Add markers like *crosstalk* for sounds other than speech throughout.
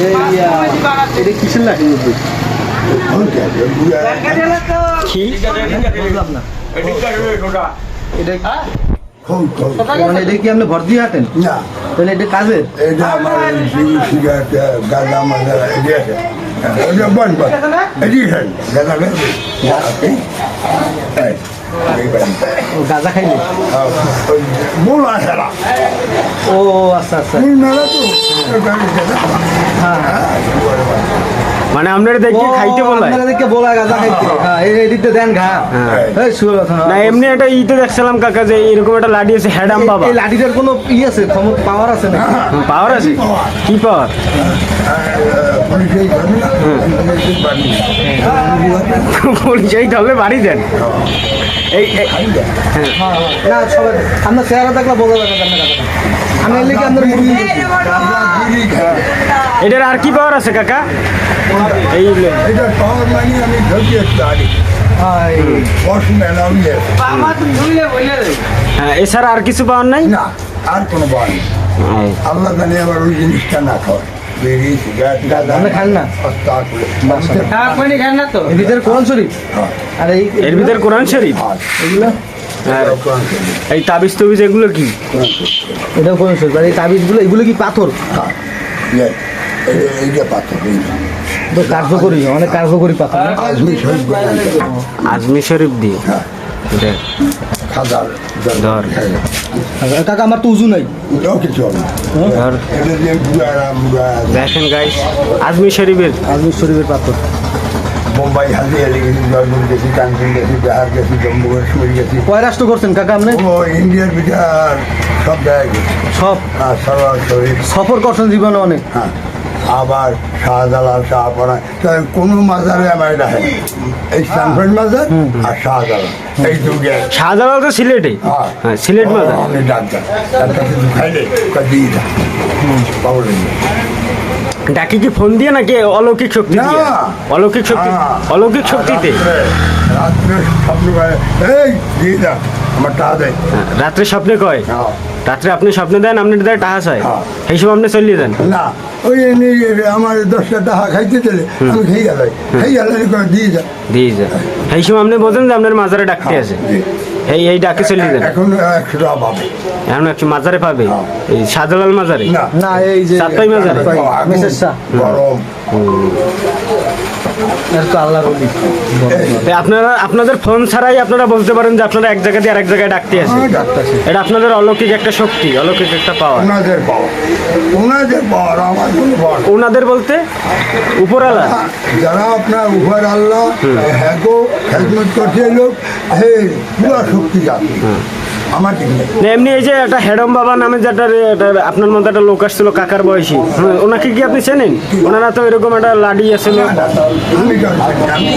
এটা কিসের লাঠি উদ্ভিদ এটা এটা কি? আপনি ভর দিয়ে হাঁটেন না তাহলে এটা কাজের এটা আমার গাঁজা মাজা এটি আছে ওটা বন্ধ এটি আছে গাঁজা গেছে *laughs* গাঁজা খাইলে? মূল ও আচ্ছা আচ্ছা। হ্যাঁ। মানে আপনারা দেখি খাইতে বলায় আপনারা দেখে বলা গাঁজা খাইতে। হ্যাঁ। এই এদিকটা দেন ঘা। হ্যাঁ। এই শুয়ে কথা না এমনি একটা ইতে দেখছিলাম কাকা যে এরকম একটা লাঠি আছে হ্যাডাম বাবা। এই লাঠিটার কোনো ই আছে? ক্ষমতা পাওয়ার আছে না পাওয়ার আছে। কি পাওয়ার পরিচয় তবে বাড়ি দেন। এই হ্যাঁ, না সবাই আপনার চেহারা দেখলে বোঝা যাবে আপনার আমি এর লিগে আপনার মুরগি এটার আর কি পাওয়ার আছে কাকা? এই এটা পাওয়ার মানে আমি হ্যাঁ এছাড়া আর কিছু পাওয়ার নাই? না আর কোনো পাওয়া নেই। আল্লাহ জানে আবার ওই জিনিসটা না খাওয়ায় বিড়ি সিগারেট গাঁজা আপনি খান না? সস্তা এর ভিতরে কোরআন শরীফ। হ্যাঁ। আর এই এর ভিতরে কোরআন শরীফ? আর এগুলো? শরীফ। এই তাবিজ তবিজ এগুলো কি? কোরআন শরীফ। আর এই তাবিজগুলো এগুলো কি পাথর? হ্যাঁ, ইয়ে, এইটা পাথর তো কার্যকরী অনেক কার্যকরী পাথর? আজমি শরীফ দিয়ে। হ্যাঁ, এটা খাজার ধর। কাকা আমার তো উজু নাই। ওটাও কিছু হবে ধর এটা দিয়ে বুড়ারা বুড়া দেখেন গাইস আজমি শরীফের। আজমির শরীফের পাথর। বোম্বাই হাজিয়ে গেছি জয়পুর গেছি কানপুর গেছি বিহার গেছি জম্মু কাশ্মীর গেছি। কয় রাষ্ট্র করছেন কাকা আপনি? ও ইন্ডিয়ার বিচার সব জায়গায় গেছি। সব? হ্যাঁ শরীফ। সফর করছেন জীবনে অনেক। হ্যাঁ। আবার শাহজালাল শাহপনা কোনো মাজারে আমার দেখেন এই স্ট্যানফোর্ড মাজার আর শাহজালাল। এই দুগে শাহজালাল তো সিলেটে? হ্যাঁ। সিলেট মাজার। আমি ডাক্তার ডাক্তার কিছু খাইলে দিয়ে যা। পাবো ডাকি কি ফোন দিয়ে নাকি অলৌকিক শক্তি দিয়ে? অলৌকিক শক্তি হ্যাঁ। অলৌকিক শক্তিতে? রাত্রে- স্বপ্ন করে এই দিয়ে যা। আমার টাকা দেয় হ্যাঁ, রাত্রে স্বপ্নে কয়? হ্যাঁ। রাত্রে আপনি স্বপ্নে দেন আপনি দেয় টাহা চায় হ্যাঁ। এই সময় আপনি চলিয়ে দেন। না ওই এমনি আমার দশটা টাকা খাইতে দিলে আমি খেয়ে গেল খেয়ে গেল দিয়ে যা দিয়ে এই সময় আপনি বোঝেন যে আপনার মাজারে ডাকতে আছে। এই এই ডাকে চলিয়ে দেন। এখন একশো টাকা পাবে। এখন একটু মাজারে পাবে। হ্যাঁ। এই শাহজালাল মাজারে? না না এই যে সাতটাই মাজারে? গরম। তো আল্লাহর অলি আপনারা আপনাদের ফোন ছাড়াই আপনারা বলতে পারেন যে আপনারা এক জায়গা দিয়ে আরেক জায়গায় ডাকতে আছে এটা আপনাদের অলৌকিক একটা শক্তি অলৌকিক একটা পাওয়ার ওনাদের পাওয়ার ওনাদের পাওয়ার আমার কোনো পাওয়ার ওনাদের বলতে উপরালা। যারা আপনার উপর আল্লাহ হ্যাঁ গো খেদমত করছে লোক হে পুরা শক্তি যাবে আমার না, এমনি এই যে একটা হেডম বাবা নামে যেটা একটা আপনার মধ্যে একটা লোক আসছিল কাকার বয়সী। হ্যাঁ, ওনাকে কি আপনি চেনেন? ওনারা তো এরকম একটা লাডি আছিল আমি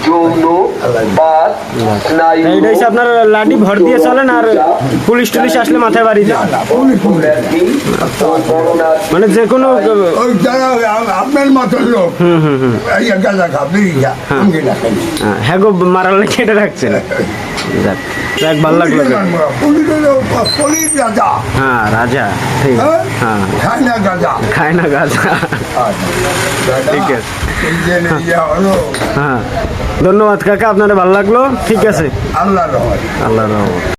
এটা যৌন বাদ হচ্ছে আপনার লাডি ভর দিয়ে চলেন আর পুলিশ টুলিশ আসলে মাথায় বাড়ি দেন। মানে যে কোনো ওই যারা আ- আপনার মতন লোক এই গাঁজা খা বিড়ি খা আমি না হ্যাঁ গো মারার লেগে এটা রাখছেন যাক, যাক ভালো লাগল পুলিশ রাজা। হ্যাঁ রাজা ঠিক। হ্যাঁ? খায় না গাঁজা খায় না ঠিক আছে। হলো হ্যাঁ। ধন্যবাদ কাকা আপনার ভালো লাগল। ঠিক আছে। আল্লাহ আল্লাহ